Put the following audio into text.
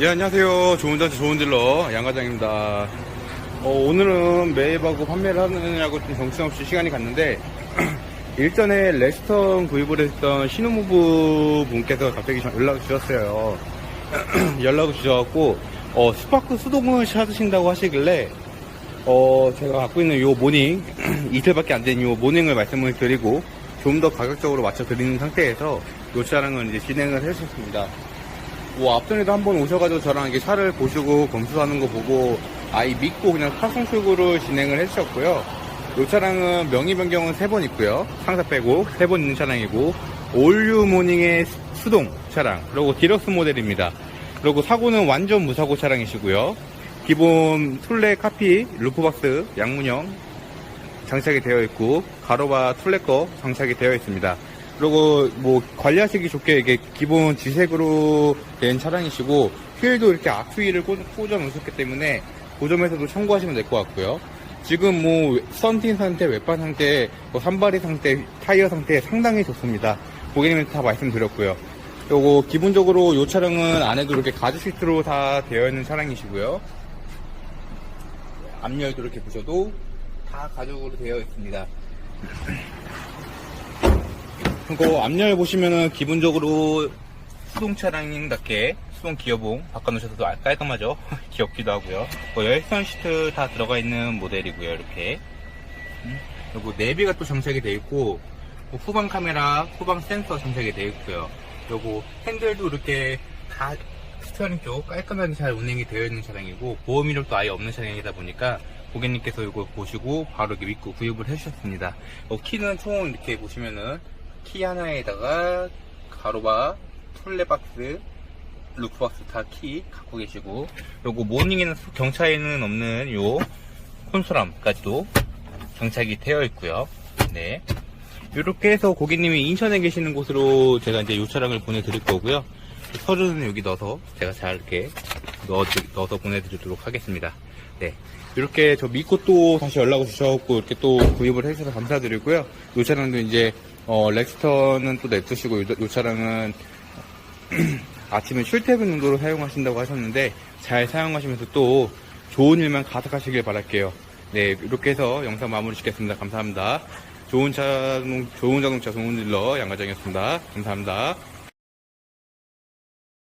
예, 안녕하세요. 좋은 자세 좋은 딜러 양과장입니다. 어, 오늘은 매입하고 판매를 하느냐고 좀 정신없이 시간이 갔는데, 일전에 레스턴 구입을 했던 신혼부부 분께서 갑자기 전- 연락을 주셨어요. 연락을 주셔갖고, 어, 스파크 수동을 찾으신다고 하시길래, 어, 제가 갖고 있는 요 모닝, 이틀밖에 안된요 모닝을 말씀을 드리고, 좀 더 가격적으로 맞춰 드리는 상태에서 요 차량을 이제 진행을 했었습니다. 뭐 앞전에도 한번 오셔가지고 저랑 이게 차를 보시고 검수하는 거 보고 아이 믿고 그냥 파송 출고를 진행을 해주셨고요. 이 차량은 명의 변경은 세 번 있고요. 상사 빼고 세 번 있는 차량이고 올류 모닝의 수동 차량 그리고 디럭스 모델입니다. 그리고 사고는 완전 무사고 차량이시고요. 기본 툴레 카피 루프박스 양문형 장착이 되어 있고 가로바 툴레 거 장착이 되어 있습니다. 그리고 뭐 관리하시기 좋게 이게 기본 지색으로 된 차량이시고 휠도 이렇게 꽂- 꽂아 놓으셨기 때문에 그 점에서도 참고하시면 될 것 같고요. 지금 뭐 썬팅 상태, 웹반 상태, 뭐 산바리 상태, 타이어 상태 상당히 좋습니다. 고객님한테 다 말씀드렸고요. 요거 기본적으로 이 차량은 안에도 이렇게 가죽 시트로 다 되어 있는 차량이시고요. 앞열도 이렇게 보셔도 다 가죽으로 되어 있습니다. 그리고 앞열 보시면은 기본적으로 수동 차량답게 수동 기어봉 바꿔놓으셔도 깔끔하죠? 귀엽기도 하고요. 뭐 열선 시트 다 들어가 있는 모델이고요, 이렇게. 음, 그리고 내비가 또 장착이 되어 있고 뭐 후방 카메라, 후방 센서 장착이 되어 있고요. 그리고 핸들도 이렇게 다 스티어링 쪽 깔끔하게 잘 운행이 되어 있는 차량이고 보험 이력도 아예 없는 차량이다 보니까 고객님께서 이거 보시고 바로 이렇게 믿고 구입을 해주셨습니다. 어, 키는 총 이렇게 보시면은 키 하나에다가 가로바, 툴레박스, 루프박스 다 키 갖고 계시고 요거 모닝에는 경차에는 없는 요 콘솔함까지도 장착이 되어 있고요. 네. 이렇게 해서 고객님이 인천에 계시는 곳으로 제가 이제 요 차량을 보내드릴 거고요. 서류는 여기 넣어서 제가 잘 이렇게 넣어, 넣어서 보내드리도록 하겠습니다. 네. 이렇게 저 믿고 또 다시 연락을 주셔갖고 이렇게 또 구입을 해주셔서 감사드리고요. 요 차량도 이제, 어, 렉스턴은 또 냅두시고 요, 요 차량은 아침에 출퇴근 용도로 사용하신다고 하셨는데 잘 사용하시면서 또 좋은 일만 가득하시길 바랄게요. 네, 이렇게 해서 영상 마무리 짓겠습니다. 감사합니다. 좋은 자동, 좋은 자동차 좋은 딜러 양과장이었습니다. 감사합니다.